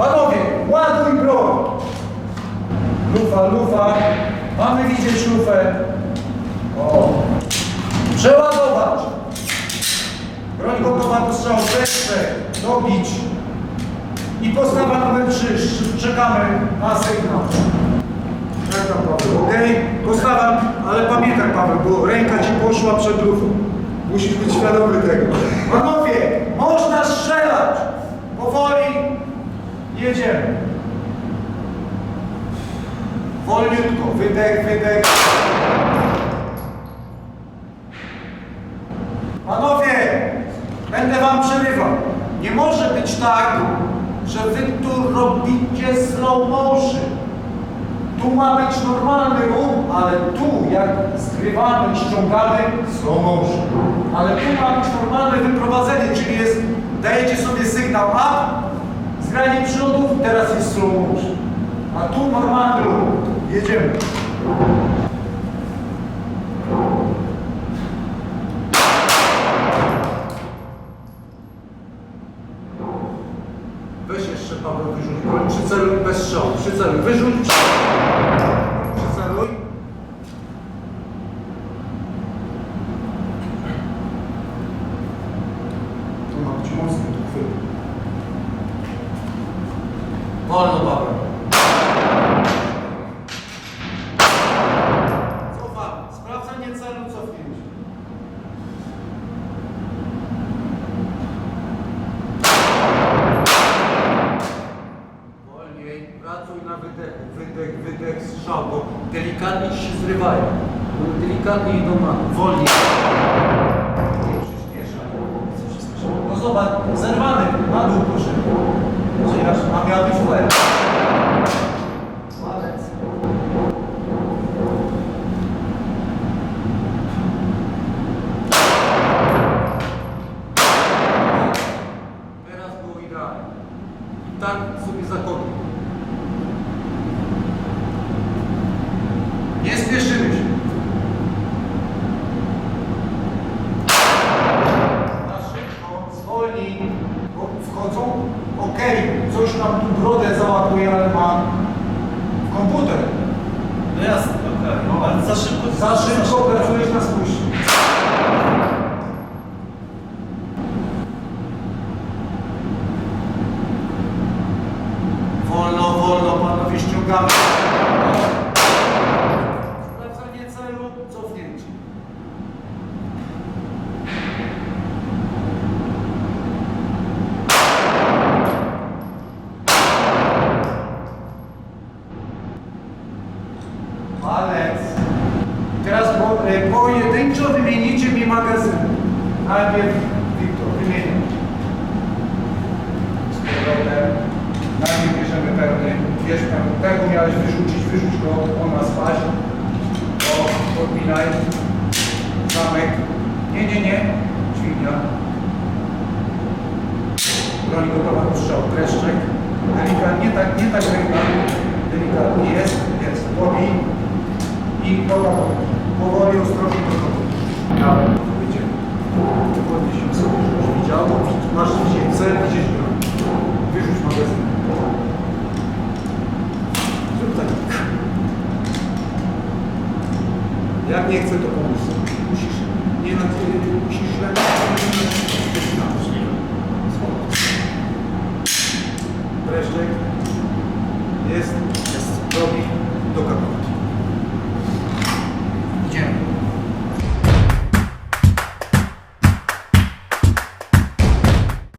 Panowie, ładuj broń! Lufa, lufa. Mamy widzieć lufę. O. Przeładować. Broń gotowa do strzału. Jeszcze. Dobić. I postawa numer 3. Czekamy na sygnał. Tam Paweł? Okej? Postawa, ale pamiętaj Paweł, bo ręka ci poszła przed lufą. Musisz być świadomy tego. Panowie, można strzelać. Powoli. Jedziemy. Wolniutko. Wydech, wydech. Panowie, będę wam przerywał. Nie może być tak, że wy tu robicie slow motion. Tu ma być normalny ruch, ale tu jak zgrywamy, ściągamy, slow motion. Ale tu ma być normalne wyprowadzenie, czyli jest, dajecie sobie sygnał up, motion. A tu normalny ruch. Jedziemy. Weź jeszcze Paweł wyrzuć broń. Przyceluj bez strzału. Przyceluj. Wyrzuć. Przyceluj. Tu ma być mocny tu chwyt. Wolno Paweł. Cofamy. Sprawdzenie celu cofnięcie. Wolniej, pracuj na wydechu, wydech, wydech, strzał, bo delikatnie ci się zrywają. Delikatnie idą na wolniej. Nie przyspieszaj. No zobacz, zerwany, na dół proszę. Czyli aż a miał być w łeb. Malec. Teraz było idealnie. I tak sobie zakopię. Nie spieszymy się. Na szybko, zwolnij, bo wchodzą. Okej, coś nam tu brodę załapuje, ale ma komputer. No jasne, okej. No, ale za szybko. Za szybko pracujesz na spuści. Wolno, wolno, panowie ściągamy. Najpierw wymieniam. Z powrotem. Najpierw bierzemy pełny. Pełny. Tego miałeś wyrzucić, wyrzuć go, on ma spaść. O, podpinaj. Zamek. Nie, nie, nie. Dźwignia. Broń gotowa do strzału. Kreszczek. Delikatnie, tak, nie tak ręka. Delikatnie jest, jest. Podnij. I dobra, powoli, ostrożnie do przodu. Podnieś się sobie, żebyś widział. Masz widzieć cel, widzieć broń. Wyrzuć magazyn. Zrób tak. Jak nie chcę, to pomóż sobie.